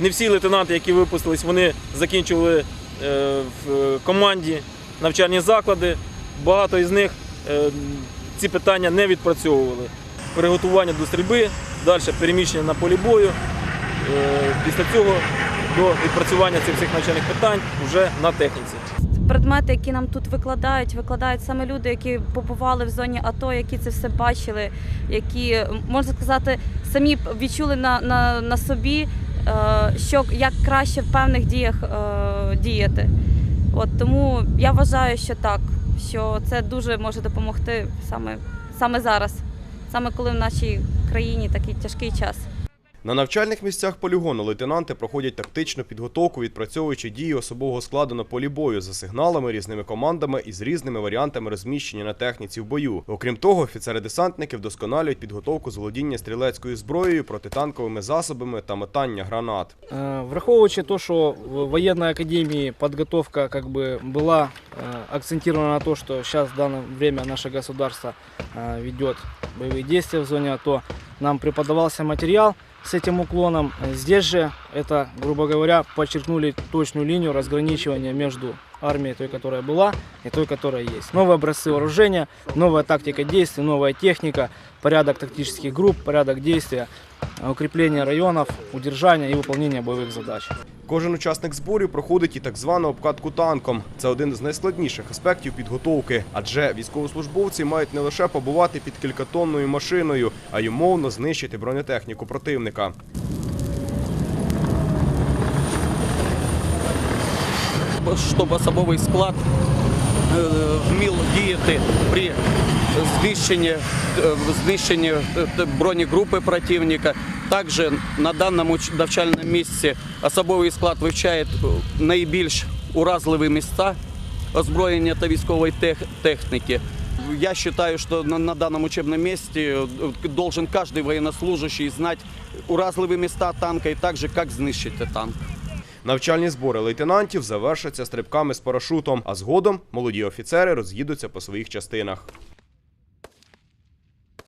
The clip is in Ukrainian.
Не всі лейтенанти, які випустились, вони закінчували е, в команді навчальні заклади. Багато із них е, ці питання не відпрацьовували. Приготування до стрільби, далі переміщення на полі бою. Е, Після цього до відпрацювання цих всіх навчальних питань вже на техніці. предмети, які нам тут викладають, викладають саме люди, які побували в зоні АТО, які це все бачили, які можна сказати, самі відчули на, на, на собі, е, що як краще в певних діях е, діяти. От тому я вважаю, що так, що це дуже може допомогти саме, саме зараз, саме коли в нашій країні такий тяжкий час. На навчальних місцях полігону лейтенанти проходять тактичну підготовку, відпрацьовуючи дії особового складу на полі бою за сигналами, різними командами і з різними варіантами розміщення на техніці в бою. Окрім того, офіцери-десантники вдосконалюють підготовку з володіння стрілецькою зброєю, протитанковими засобами та метання гранат. Е, Враховуючи то, що в воєнній академії підготовка как бы, була е, акцентирована на то, що зараз в дане время наше государство е, ведет боевые действия в зоне АТО, нам преподавался материал с этим уклоном. Э, Здесь же это, грубо говоря, подчеркнули точную линию разграничивания между армией, той, которая была, и той, которая есть. Новые образцы вооружения, новая тактика действий, новая техника, порядок тактических групп, порядок действия, э, укрепление районов, удержание и выполнение боевых задач. Кожен учасник зборів проходить і так звану обкатку танком. Це один з найскладніших аспектів підготовки, адже військовослужбовці мають не лише побувати під кількатонною машиною, а й умовно знищити бронетехніку противника. щоб особовий склад е, вмів діяти при знищенні, е, знищенні е, бронегрупи противника. Також на даному ч- навчальному місці особовий склад вивчає е, найбільш уразливі місця озброєння та військової тех- техніки. Я вважаю, що на, на данном учебном месте э, должен каждый военнослужащий знать уразливые места танка и также как знищити танк. Навчальні збори лейтенантів завершаться стрибками з парашутом, а згодом молоді офіцери роз'їдуться по своїх частинах.